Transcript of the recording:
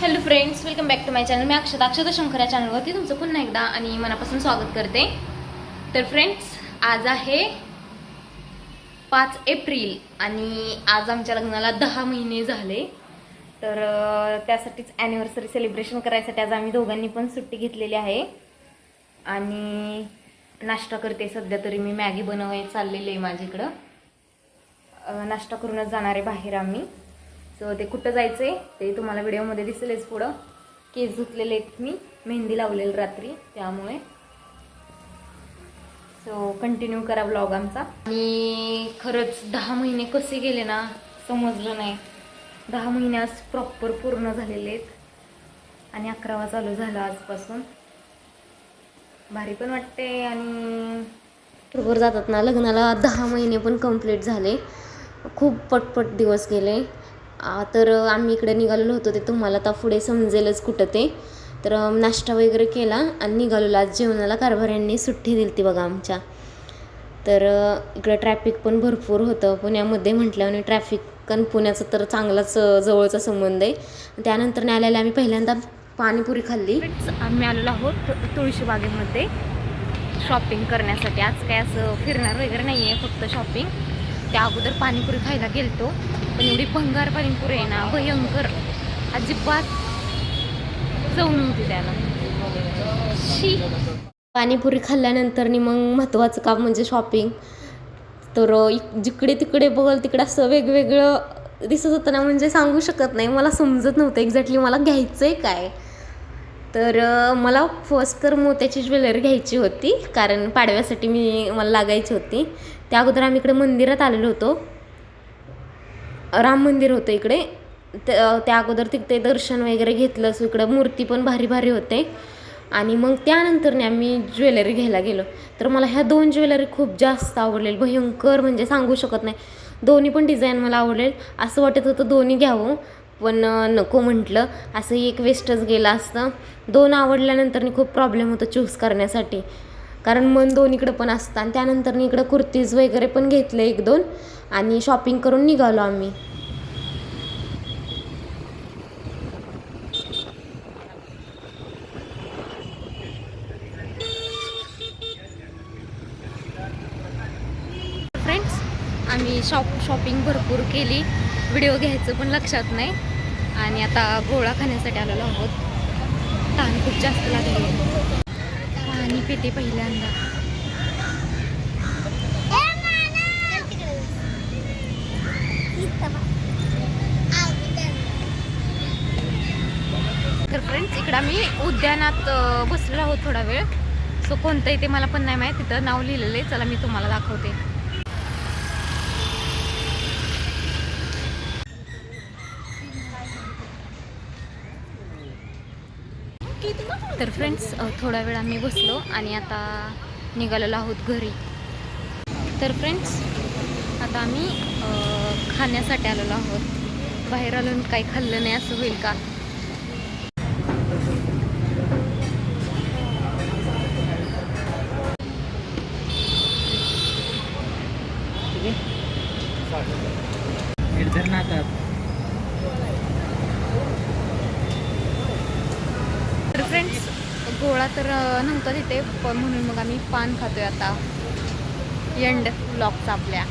Hello friends welcome back to my channel मी अक्षता अक्षता शंकर या चॅनलवरती तुमचं पुन्हा एकदा आणि मनापासून स्वागत करते. तर फ्रेंड्स आज आहे पाच एप्रिल आणि आज आमच्या लग्नाला दहा महिने झाले. तर त्यासाठीच ॲनिव्हर्सरी सेलिब्रेशन करायसाठी आज आम्ही दोघांनी पण सुट्टी घेतलेली आहे. आणि नाश्ता करते सध्या तरी मी. मॅगी बनवाय चाललेली आहे माझ्याकडं. नाश्ता करूनच जाणार आहे बाहेर आम्ही. सो ते कुठं जायचं आहे ते तुम्हाला व्हिडिओमध्ये दिसेलच पुढं. केस धुतलेले आहेत मी. मेहंदी लावलेली रात्री त्यामुळे. सो कंटिन्यू करा ब्लॉग आमचा. आणि खरंच दहा महिने कसे गेले ना समजलं नाही. दहा महिने आज प्रॉपर पूर्ण झालेले आहेत. आणि अकरावा चालू झाला आजपासून. भारी पण वाटते आणि बरोबर जातात ना लग्नाला दहा महिने पण कंप्लीट झाले. खूप पटपट दिवस गेले. तर आम्ही इकडे निघालेलो होतो ते तुम्हाला आता पुढे समजेलच कुठं ते. तर नाश्ता वगैरे केला आणि निघालेलो. आज जेवणाला कारभाऱ्यांनी सुट्टी दिली ती बघा आमच्या. तर इकडं ट्रॅफिक पण भरपूर होतं. पुण्यामध्ये म्हटल्याने ट्रॅफिक कारण पुण्याचा तर चांगलाच जवळचा संबंध आहे. त्यानंतर न्यायालयाला आम्ही पहिल्यांदा पाणीपुरी खाल्ली. आम्ही आलेलो आहोत तु- तुळशीबागेमध्ये शॉपिंग करण्यासाठी. आज काय असं फिरणार वगैरे नाही आहे फक्त शॉपिंग त्या अगोदर पाणीपुरी खायला गेलतो पण एवढी भंगार पाणीपुरी आहे ना भयंकर. अजिबात चव नव्हती त्याला. शी. पाणीपुरी खाल्ल्यानंतर नि मग महत्त्वाचं काम म्हणजे शॉपिंग तर इक- जिकडे तिकडे बघल तिकडे असं वेगवेगळं दिसत होतं ना म्हणजे सांगू शकत नाही. मला समजत नव्हतं एक्झॅक्टली मला घ्यायचं आहे काय. तर मला फर्स्ट तर मोत्याची ज्वेलरी घ्यायची होती कारण पाडव्यासाठी मी मला लागायची होती. त्या अगोदर आम्ही इकडे मंदिरात आलेलो होतो. राम मंदिर होतं इकडे. त्या त्या अगोदर तिथे दर्शन वगैरे घेतलं सो इकडं मूर्ती पण भारी भारी होते. आणि मग त्यानंतरने आम्ही ज्वेलरी घ्यायला गेलो. तर मला ह्या दोन ज्वेलरी खूप जास्त आवडलेल भयंकर म्हणजे सांगू शकत नाही. दोन्ही पण डिझाईन मला आवडेल असं वाटत होतं दोन्ही घ्यावं पण नको म्हटलं. असं एक वेस्टच गेलं असतं. दोन आवडल्यानंतर खूप प्रॉब्लेम होतो चूज करण्यासाठी. कारण मन दोन्हीकडं पण असतं आणि त्यानंतर इकडं कुर्तीज वगैरे पण घेतले एक दोन आणि शॉपिंग करून निघालो आम्ही. फ्रेंड्स आम्ही शॉप शॉपिंग भरपूर केली. व्हिडिओ घ्यायचं पण लक्षात नाही. आणि आता गोळा खाण्यासाठी आलेलो आहोत. तहान खूप जास्त लागली. पिते पहिल्यांदा? तर फ्रेंड्स इकडं आम्ही उद्यानात बसलेलो आहोत थोडा वेळ. सो कोणतं आहे ते मला पण नाही माहीत. तिथं नाव लिहिलेलं आहे. चला मी तुम्हाला दाखवते. तर फ्रेंड्स थोडा वेळ आम्ही बसलो आणि आता निघालेलो आहोत घरी. तर फ्रेंड्स आता आम्ही खाण्यासाठी आलेलो आहोत. बाहेर आलो काही खाल्लं नाही असं होईल का? तर फ्रेंड्स गोळा तर नव्हता तिथे पण म्हणून मग आम्ही पान खातोय आता. एंड ब्लॉकचा आपल्या.